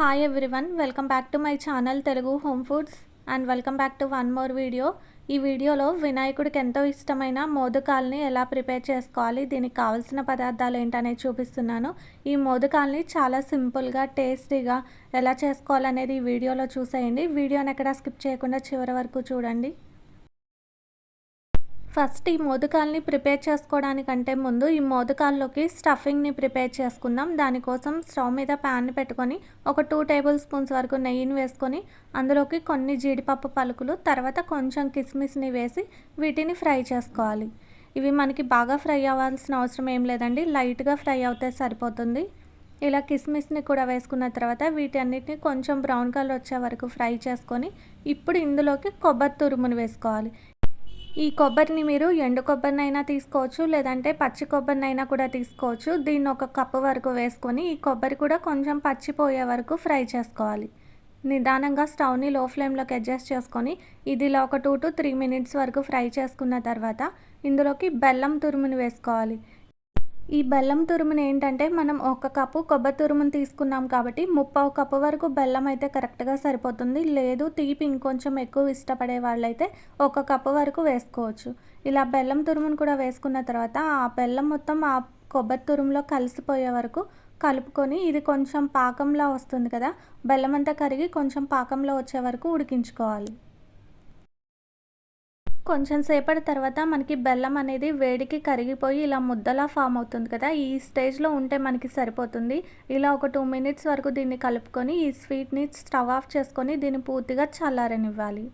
Hi everyone welcome back to my channel Telugu home foods and welcome back to one more video ఈ వీడియోలో వినాయకుడికి ఎంతో ఇష్టమైన మోదకాల్ని ఎలా ప్రిపేర్ చేసుకోవాలి దీనికి కావాల్సిన పదార్థాలు ఏంటనేది చూపిస్తున్నాను. ఈ మోదకాల్ని చాలా సింపుల్గా టేస్టీగా ఎలా చేసుకోవాలనేది ఈ వీడియోలో చూసేయండి. వీడియోని ఎక్కడ స్కిప్ చేయకుండా చివరి వరకు చూడండి. ఫస్ట్ ఈ మోదకాల్ని ప్రిపేర్ చేసుకోవడానికంటే ముందు ఈ మోదకాల్లోకి స్టఫింగ్ని ప్రిపేర్ చేసుకుందాం. దానికోసం స్టవ్ మీద ప్యాన్ పెట్టుకొని ఒక టూ టేబుల్ స్పూన్స్ వరకు నెయ్యిని వేసుకొని అందులోకి కొన్ని జీడిపప్పు పలుకులు తర్వాత కొంచెం కిస్మిస్ని వేసి వీటిని ఫ్రై చేసుకోవాలి. ఇవి మనకి బాగా ఫ్రై అవ్వాల్సిన అవసరం ఏం లేదండి. లైట్గా ఫ్రై అవుతే సరిపోతుంది. ఇలా కిస్మిస్ని కూడా వేసుకున్న తర్వాత వీటన్నిటిని కొంచెం బ్రౌన్ కలర్ వచ్చే వరకు ఫ్రై చేసుకొని ఇప్పుడు ఇందులోకి కొబ్బరి తురుమును వేసుకోవాలి. ఈ కొబ్బరిని మీరు ఎండు కొబ్బరినైనా తీసుకోవచ్చు లేదంటే పచ్చి కొబ్బరినైనా కూడా తీసుకోవచ్చు. దీన్ని ఒక కప్పు వరకు వేసుకొని ఈ కొబ్బరి కూడా కొంచెం పచ్చిపోయే వరకు ఫ్రై చేసుకోవాలి. నిదానంగా స్టవ్ని లో ఫ్లేమ్లోకి అడ్జస్ట్ చేసుకొని ఇదిలో ఒక టూ టు త్రీ మినిట్స్ వరకు ఫ్రై చేసుకున్న తర్వాత ఇందులోకి బెల్లం తురుముని వేసుకోవాలి. ఈ బెల్లం తురుముని ఏంటంటే మనం ఒక కప్పు కొబ్బరి తురుముని తీసుకున్నాం కాబట్టి ముప్పావు కప్పు వరకు బెల్లం అయితే కరెక్ట్గా సరిపోతుంది. లేదు తీపి ఇంకొంచెం ఎక్కువ ఇష్టపడే వాళ్ళైతే ఒక కప్పు వరకు వేసుకోవచ్చు. ఇలా బెల్లం తురుమును కూడా వేసుకున్న తర్వాత ఆ బెల్లం మొత్తం ఆ కొబ్బరి తురుములో కలిసిపోయే వరకు కలుపుకొని ఇది కొంచెం పాకంలా వస్తుంది కదా బెల్లం అంతా కరిగి కొంచెం పాకంలో వచ్చే వరకు ఉడికించుకోవాలి. కొంచెం సేపటి తర్వాత మనకి బెల్లం అనేది వేడికి కరిగిపోయి ఇలా ముద్దలా ఫామ్ అవుతుంది కదా ఈ స్టేజ్లో ఉంటే మనకి సరిపోతుంది. ఇలా ఒక టూ మినిట్స్ వరకు దీన్ని కలుపుకొని ఈ స్వీట్ని స్టవ్ ఆఫ్ చేసుకొని దీన్ని పూర్తిగా చల్లారనివ్వాలి.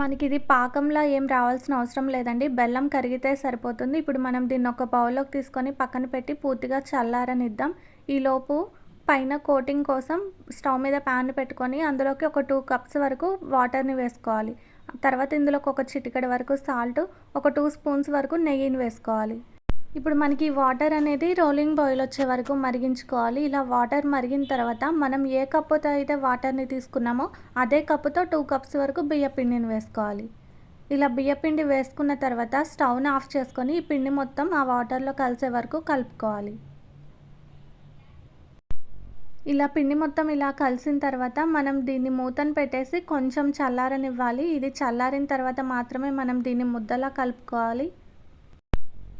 మనకి ఇది పాకంలా ఏం రావాల్సిన అవసరం లేదండి. బెల్లం కరిగితే సరిపోతుంది. ఇప్పుడు మనం దీన్ని ఒక బౌల్లోకి తీసుకొని పక్కన పెట్టి పూర్తిగా చల్లారనిద్దాం. ఈలోపు పైన కోటింగ్ కోసం స్టవ్ మీద ప్యాన్ పెట్టుకొని అందులోకి ఒక టూ కప్స్ వరకు వాటర్ని వేసుకోవాలి. తర్వాత ఇందులోకి ఒక చిటికెడ వరకు సాల్ట్ ఒక టూ స్పూన్స్ వరకు నెయ్యిని వేసుకోవాలి. ఇప్పుడు మనకి వాటర్ అనేది రోలింగ్ బాయిల్ వచ్చే వరకు మరిగించుకోవాలి. ఇలా వాటర్ మరిగిన తర్వాత మనం ఏ కప్పుతో అయితే వాటర్ని తీసుకున్నామో అదే కప్పుతో టూ కప్స్ వరకు బియ్యపిండిని వేసుకోవాలి. ఇలా బియ్యపిండి వేసుకున్న తర్వాత స్టవ్ని ఆఫ్ చేసుకొని ఈ పిండి మొత్తం ఆ వాటర్లో కలిసే వరకు కలుపుకోవాలి. ఇలా పిండి మొత్తం ఇలా కలిసిన తర్వాత మనం దీన్ని మూతను పెట్టేసి కొంచెం చల్లారనివ్వాలి. ఇది చల్లారిన తర్వాత మాత్రమే మనం దీన్ని ముద్దలా కలుపుకోవాలి.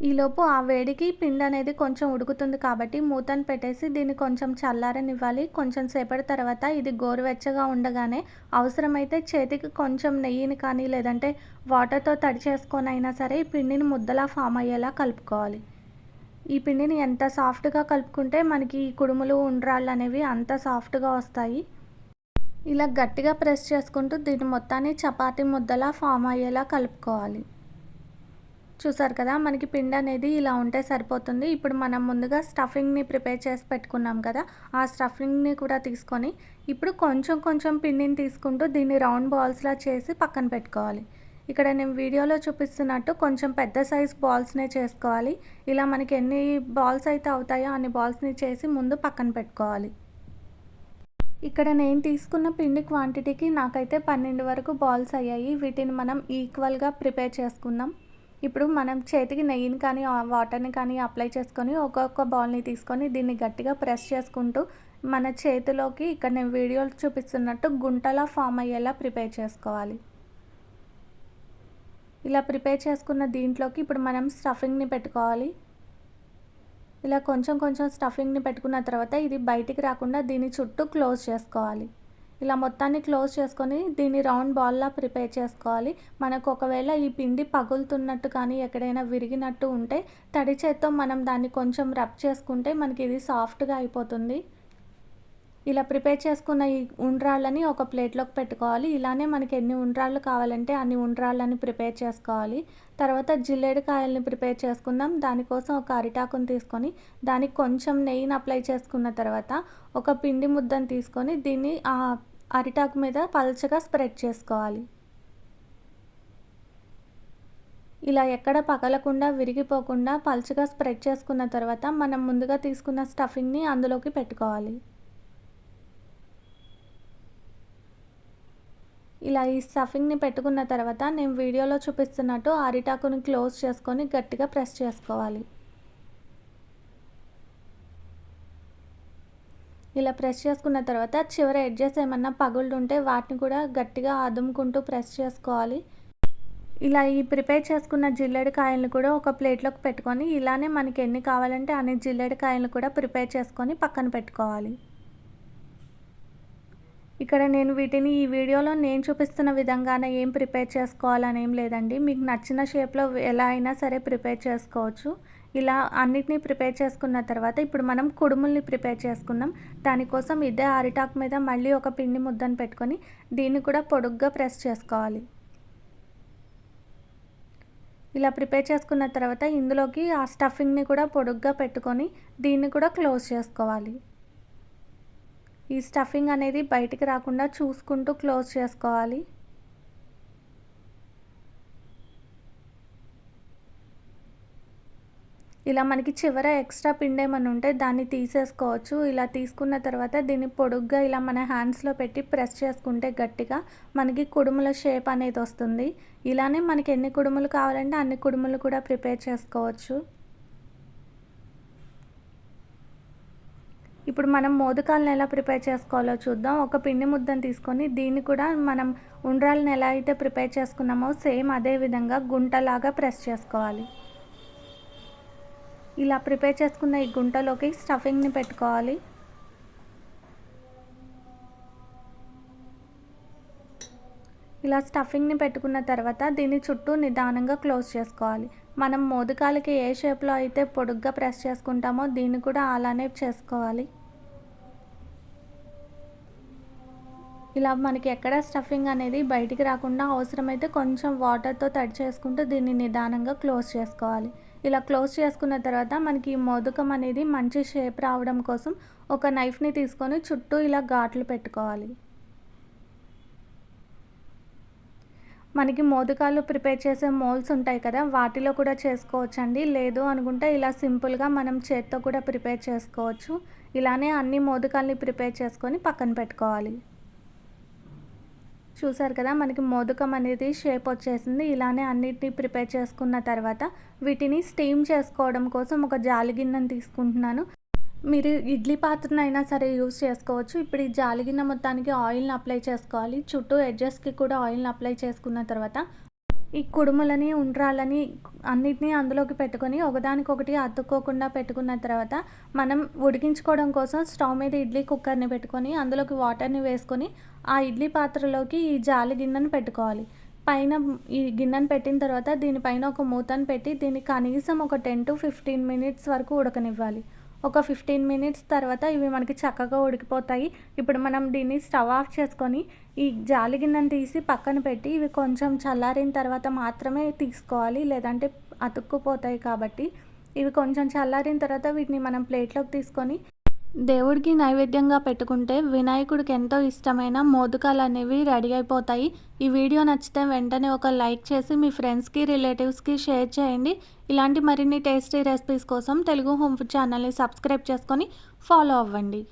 ఈలోపు ఆ వేడికి పిండి అనేది కొంచెం ఉడుకుతుంది కాబట్టి మూతను పెట్టేసి దీన్ని కొంచెం చల్లారనివ్వాలి. కొంచెం సేపటి తర్వాత ఇది గోరువెచ్చగా ఉండగానే అవసరమైతే చేతికి కొంచెం నెయ్యిని కానీ లేదంటే వాటర్తో తడి చేసుకొని అయినా సరే ఈ పిండిని ముద్దలా ఫామ్ అయ్యేలా కలుపుకోవాలి. ఈ పిండిని ఎంత సాఫ్ట్గా కలుపుకుంటే మనకి ఈ కుడుములు ఉండ్రాళ్ళు అనేవి అంత సాఫ్ట్గా వస్తాయి. ఇలా గట్టిగా ప్రెస్ చేసుకుంటూ దీన్ని మొత్తాన్ని చపాతీ ముద్దలా ఫామ్ అయ్యేలా కలుపుకోవాలి. చూసారు కదా మనకి పిండి అనేది ఇలా ఉంటే సరిపోతుంది. ఇప్పుడు మనం ముందుగా స్టఫింగ్ని ప్రిపేర్ చేసి పెట్టుకున్నాం కదా ఆ స్టఫింగ్ని కూడా తీసుకొని ఇప్పుడు కొంచెం కొంచెం పిండిని తీసుకుంటూ దీన్ని రౌండ్ బాల్స్లా చేసి పక్కన పెట్టుకోవాలి. ఇక్కడ నేను వీడియోలో చూపిస్తున్నట్టు కొంచెం పెద్ద సైజ్ బాల్స్నే చేసుకోవాలి. ఇలా మనకి ఎన్ని బాల్స్ అయితే అవుతాయో అన్ని బాల్స్ని చేసి ముందు పక్కన పెట్టుకోవాలి. ఇక్కడ నేను తీసుకున్న పిండి క్వాంటిటీకి నాకైతే పన్నెండు వరకు బాల్స్ అయ్యాయి. వీటిని మనం ఈక్వల్గా ప్రిపేర్ చేసుకుందాం ఇప్పుడు మనం చేతికి నెయ్యిని కానీ వాటర్ని కానీ అప్లై చేసుకొని ఒక్కొక్క బాల్ని తీసుకొని దీన్ని గట్టిగా ప్రెస్ చేసుకుంటూ మన చేతిలోకి ఇక్కడ నేను వీడియోలు చూపిస్తున్నట్టు గుంటలా ఫామ్ అయ్యేలా ప్రిపేర్ చేసుకోవాలి. ఇలా ప్రిపేర్ చేసుకున్న దీంట్లోకి ఇప్పుడు మనం స్టఫింగ్ని పెట్టుకోవాలి. ఇలా కొంచెం కొంచెం స్టఫింగ్ని పెట్టుకున్న తర్వాత ఇది బయటికి రాకుండా దీని చుట్టూ క్లోజ్ చేసుకోవాలి. ఇలా మొత్తాన్ని క్లోజ్ చేసుకొని దీన్ని రౌండ్ బాల్లా ప్రిపేర్ చేసుకోవాలి. మనకు ఒకవేళ ఈ పిండి పగులుతున్నట్టు కానీ ఎక్కడైనా విరిగినట్టు ఉంటే తడి చేత్తో మనం దాన్ని కొంచెం రబ్ చేసుకుంటే మనకి ఇది సాఫ్ట్గా అయిపోతుంది. ఇలా ప్రిపేర్ చేసుకున్న ఈ ఉండ్రాళ్ళని ఒక ప్లేట్లోకి పెట్టుకోవాలి. ఇలానే మనకి ఎన్ని ఉండ్రాళ్ళు కావాలంటే అన్ని ఉండ్రాళ్ళని ప్రిపేర్ చేసుకోవాలి. తర్వాత జిల్లేడు కాయల్ని ప్రిపేర్ చేసుకుందాం. దానికోసం ఒక అరిటాకుని తీసుకొని దానికి కొంచెం నెయ్యిని అప్లై చేసుకున్న తర్వాత ఒక పిండి ముద్దను తీసుకొని దీన్ని ఆ అరిటాకు మీద పల్చగా స్ప్రెడ్ చేసుకోవాలి. ఇలా ఎక్కడ పగలకుండా విరిగిపోకుండా పల్చగా స్ప్రెడ్ చేసుకున్న తర్వాత మనం ముందుగా తీసుకున్న స్టఫింగ్ని అందులోకి పెట్టుకోవాలి. ఇలా ఈ స్టఫింగ్ని పెట్టుకున్న తర్వాత నేను వీడియోలో చూపిస్తున్నట్టు అరిటాకుని క్లోజ్ చేసుకొని గట్టిగా ప్రెస్ చేసుకోవాలి. ఇలా ప్రెస్ చేసుకున్న తర్వాత చివర ఎడ్జెస్ ఏమన్నా పగుళ్ళు ఉంటే వాటిని కూడా గట్టిగా అదుముకుంటూ ప్రెస్ చేసుకోవాలి. ఇలా ఈ ప్రిపేర్ చేసుకున్న జిల్లెడికాయలను కూడా ఒక ప్లేట్లోకి పెట్టుకొని ఇలానే మనకి ఎన్ని కావాలంటే అన్ని జిల్లెడికాయలను కూడా ప్రిపేర్ చేసుకొని పక్కన పెట్టుకోవాలి. ఇక్కడ నేను వీటిని ఈ వీడియోలో నేను చూపిస్తున్న విధంగానే ఏం ప్రిపేర్ చేసుకోవాలని ఏం లేదండి. మీకు నచ్చిన షేప్లో ఎలా అయినా సరే ప్రిపేర్ చేసుకోవచ్చు. ఇలా అన్నిటినీ ప్రిపేర్ చేసుకున్న తర్వాత ఇప్పుడు మనం కుడుముల్ని ప్రిపేర్ చేసుకుందాం. దానికోసం ఇదే అరిటాక్ మీద మళ్ళీ ఒక పిండి ముద్దను పెట్టుకొని దీన్ని కూడా పొడుగ్గా ప్రెస్ చేసుకోవాలి. ఇలా ప్రిపేర్ చేసుకున్న తర్వాత ఇందులోకి ఆ స్టఫింగ్ని కూడా పొడుగ్గా పెట్టుకొని దీన్ని కూడా క్లోజ్ చేసుకోవాలి. ఈ స్టఫింగ్ అనేది బయటికి రాకుండా చూసుకుంటూ క్లోజ్ చేసుకోవాలి. ఇలా మనకి చివర ఎక్స్ట్రా పిండి ఏమైనా ఉంటే దాన్ని తీసేసుకోవచ్చు. ఇలా తీసుకున్న తర్వాత దీన్ని పొడుగ్గా ఇలా మన హ్యాండ్స్లో పెట్టి ప్రెస్ చేసుకుంటే గట్టిగా మనకి కుడుముల షేప్ అనేది వస్తుంది. ఇలానే మనకి ఎన్ని కుడుములు కావాలంటే అన్ని కుడుములు కూడా ప్రిపేర్ చేసుకోవచ్చు. ఇప్పుడు మనం మోదకాలను ఎలా ప్రిపేర్ చేసుకోవాలో చూద్దాం. ఒక పిండి ముద్దను తీసుకొని దీన్ని కూడా మనం ఉండ్రాలను ఎలా అయితే ప్రిపేర్ చేసుకున్నామో సేమ్ అదే విధంగా గుంటలాగా ప్రెస్ చేసుకోవాలి. ఇలా ప్రిపేర్ చేసుకున్న ఈ గుంటలోకి స్టఫింగ్ని పెట్టుకోవాలి. ఇలా స్టఫింగ్ని పెట్టుకున్న తర్వాత దీన్ని చుట్టూ నిదానంగా క్లోజ్ చేసుకోవాలి. మనం మోదకాలకి ఏ షేప్లో అయితే పొడుగ్గా ప్రెస్ చేసుకుంటామో దీన్ని కూడా అలానే చేసుకోవాలి. ఇలా మనకి ఎక్కడ స్టఫింగ్ అనేది బయటికి రాకుండా అవసరమైతే కొంచెం వాటర్తో తడి చేసుకుంటూ దీన్ని నిదానంగా క్లోజ్ చేసుకోవాలి. ఇలా క్లోజ్ చేసుకున్న తర్వాత మనకి ఈ మోదకం అనేది మంచి షేప్ రావడం కోసం ఒక నైఫ్ని తీసుకొని చుట్టూ ఇలా ఘాట్లు పెట్టుకోవాలి. మనకి మోదకాలు ప్రిపేర్ చేసే మోల్స్ ఉంటాయి కదా వాటిలో కూడా చేసుకోవచ్చండి. లేదు అనుకుంటే ఇలా సింపుల్గా మనం చేత్తో కూడా ప్రిపేర్ చేసుకోవచ్చు. ఇలానే అన్ని మోదకాల్ని ప్రిపేర్ చేసుకొని పక్కన పెట్టుకోవాలి. చూసారు కదా మనకి మోదకం అనేది షేప్ వచ్చేసింది. ఇలానే అన్నిటినీ ప్రిపేర్ చేసుకున్న తర్వాత వీటిని స్టీమ్ చేసుకోవడం కోసం ఒక జాలి గిన్నెను తీసుకుంటున్నాను. మీరు ఇడ్లీ పాత్రను అయినా సరే యూస్ చేసుకోవచ్చు. ఇప్పుడు ఈ జాలిగిన్నె మొత్తానికి ఆయిల్ని అప్లై చేసుకోవాలి. చుట్టూ ఎడ్జెస్కి కూడా ఆయిల్ని అప్లై చేసుకున్న తర్వాత ఈ కుడుములని ఉండ్రాలని అన్నిటినీ అందులోకి పెట్టుకొని ఒకదానికొకటి అతుక్కోకుండా పెట్టుకున్న తర్వాత మనం ఉడికించుకోవడం కోసం స్టవ్ మీద ఇడ్లీ కుక్కర్ని పెట్టుకొని అందులోకి వాటర్ని వేసుకొని ఆ ఇడ్లీ పాత్రలోకి ఈ జాలి గిన్నెను పెట్టుకోవాలి. పైన ఈ గిన్నెను పెట్టిన తర్వాత దీనిపైన ఒక మూతను పెట్టి దీన్ని కనీసం ఒక టెన్ టు ఫిఫ్టీన్ మినిట్స్ వరకు ఉడకనివ్వాలి. ఒక ఫిఫ్టీన్ మినిట్స్ తర్వాత ఇవి మనకి చక్కగా ఉడికిపోతాయి. ఇప్పుడు మనం దీన్ని స్టవ్ ఆఫ్ చేసుకొని ఈ జాలి గిన్నెను తీసి పక్కన పెట్టి ఇవి కొంచెం చల్లారిన తర్వాత మాత్రమే తీసుకోవాలి. లేదంటే అతుక్కుపోతాయి కాబట్టి ఇవి కొంచెం చల్లారిన తర్వాత వీటిని మనం ప్లేట్లోకి తీసుకొని దేవుడికి నైవేద్యంగా పెట్టుకుంటే వినాయకుడికి ఎంతో ఇష్టమైన మోదకాలు అనేవి రెడీ అయిపోతాయి. ఈ వీడియో నచ్చితే వెంటనే ఒక లైక్ చేసి మీ ఫ్రెండ్స్కి రిలేటివ్స్కి షేర్ చేయండి. ఇలాంటి మరిన్ని టేస్టీ రెసిపీస్ కోసం తెలుగు హోమ్ ఫుడ్ ఛానల్ని సబ్స్క్రైబ్ చేసుకొని ఫాలో అవ్వండి.